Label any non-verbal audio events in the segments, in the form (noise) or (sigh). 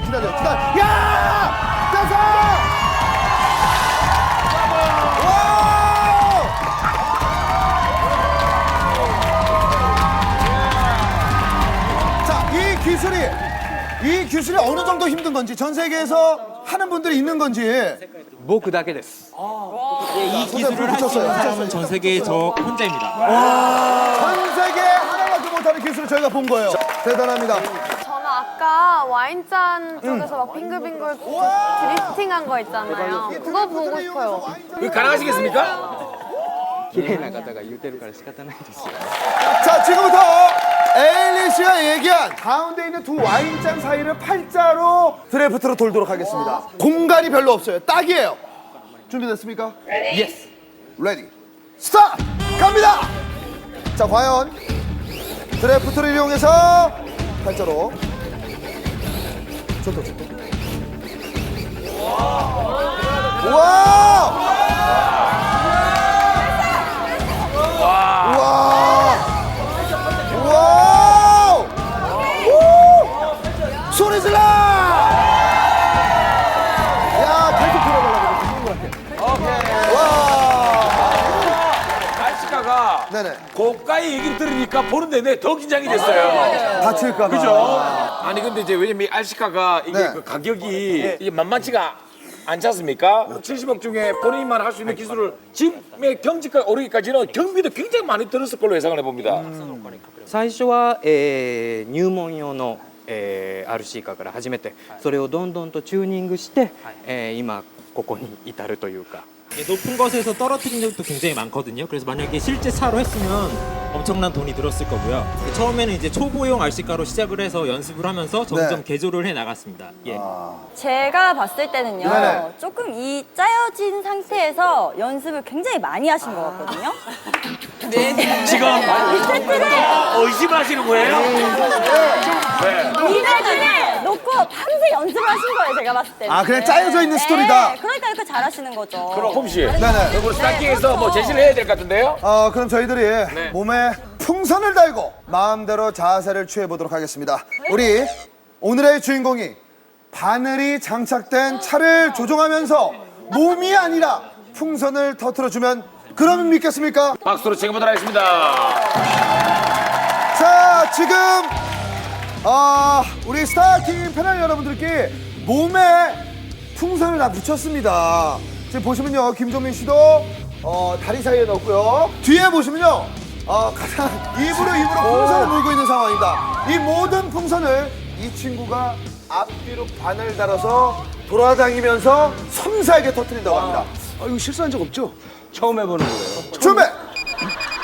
잠깐만 기다려. 기다려. 야! 떼서! 와! 자, 이 기술이 이 기술이 어느 정도 힘든 건지 전 세계에서 하는 분들이 있는 건지 뭐 僕だけです。이 기술을 할 수 붙였어요. 있는 사람은 전 세계 저 혼자입니다. 전 세계 하나 가지 못하는 기술을 저희가 본 거예요. 대단합니다. 저는 아까 와인잔 쪽에서 막 빙글빙글 드리프팅한 거 있잖아요. 그거 보고 싶어요. 이거 가능하시겠습니까? 綺麗な方が言ってるから仕方ないですよ。 자, 지금부터 에일리 씨가 얘기한 가운데 있는 두 와인잔 사이를 팔자로 드래프트로 돌도록 하겠습니다. 공간이 별로 없어요. 딱이에요. 준비됐습니까? Yes. 레디. 스타트! 갑니다! 자, 과연 드래프트를 이용해서 팔자로 좋다, 좋다. 우와! 우와! 우와! 우! 소리 질러! 야, 계속 들어가려고 그래. 죽는 것 같아. 와! 알시카가 네네. 고가의 얘기를 들으니까 보는 내내 더 긴장이 됐어요. 다칠까봐. 그죠? 아니 근데 이제 왜냐면 이 알시카가 이게 네. 그 가격이 이게 만만치가 않지 않습니까? 70억 중에 본인만 할 수 있는 기술을 지금의 경지까지 오르기까지는 경비도 굉장히 많이 들었을 걸로 예상을 해봅니다. 最初は、えー入門用の、えー RC カーから始めて、それをどんどんとチューニングして、えー今ここに至るというか。 높은 것에서 떨어뜨린 적도 굉장히 많거든요. 그래서 만약에 실제 차로 했으면 엄청난 돈이 들었을 거고요. 처음에는 이제 초보용 RC카로 시작을 해서 연습을 하면서 점점 네. 개조를 해 나갔습니다. 예. 제가 봤을 때는요 네네. 조금 이 짜여진 상태에서 연습을 굉장히 많이 하신 것 같거든요 (laughs) 지금 의심을 하시는 거예요? 이날에 놓고 밤새 연습을 하신 거예요 제가 봤을 때는 아, 그냥 짜여져 있는 스토리다. 네, 그러니까 이렇게 잘하시는 거죠 그럼 홈씨 네네. 이거 스타킹에서 뭐 제시를 해야 될 것 같은데요? 어, 그럼 저희들이 몸에 풍선을 달고 마음대로 자세를 취해 보도록 하겠습니다. 우리 오늘의 주인공이 바늘이 장착된 차를 조종하면서 몸이 아니라 풍선을 터트려주면 그러면 믿겠습니까? 박수로 챙겨보도록 하겠습니다. 자, 지금 어, 우리 스타킹 패널 여러분들께 몸에 풍선을 다 붙였습니다. 지금 보시면요, 김종민 씨도 어, 다리 사이에 넣었고요. 뒤에 보시면요, 어, 가장 입으로 입으로 풍선을 물고 있는 상황입니다. 이 모든 풍선을 이 친구가 앞뒤로 바늘 달아서 돌아다니면서 섬세하게 터뜨린다고 합니다. 아, 이거 실수한 적 없죠? 처음 해보는 거예요. 준비!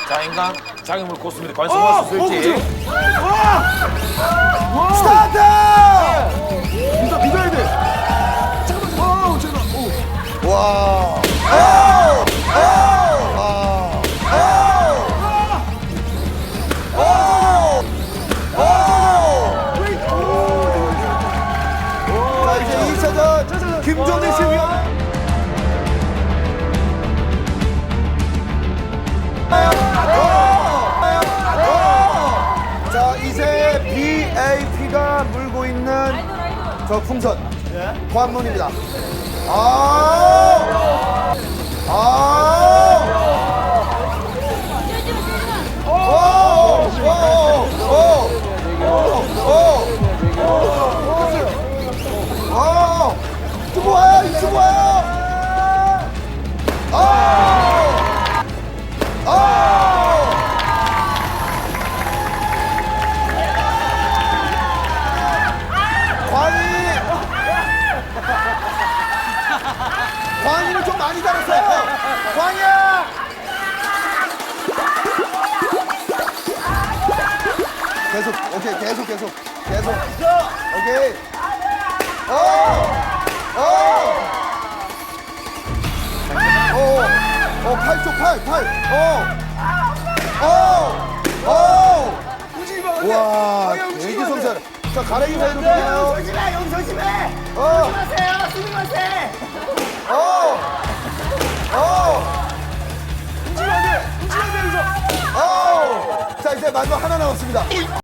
자, 인간 장애물 코스입니다. 관심할 수 있을지. 스타 자, 이제 2차전 김종민 씨 위원. 자, 이제 BAP가 물고 있는 저 풍선. 관문입니다. 아! 아! 좀 많이 달았어요! 광희야! 계속, 오케이, 계속, 계속, 계속. 오케이. 오! 오! 오! 오, 팔 쪽, 팔, 팔. 오! 오! 오! 와, 되게 섬세하네. 자, 가랭이 사이로 볼게요. 조심해, 형 조심해. 어. 조심하세요. 마지막 하나 남았습니다.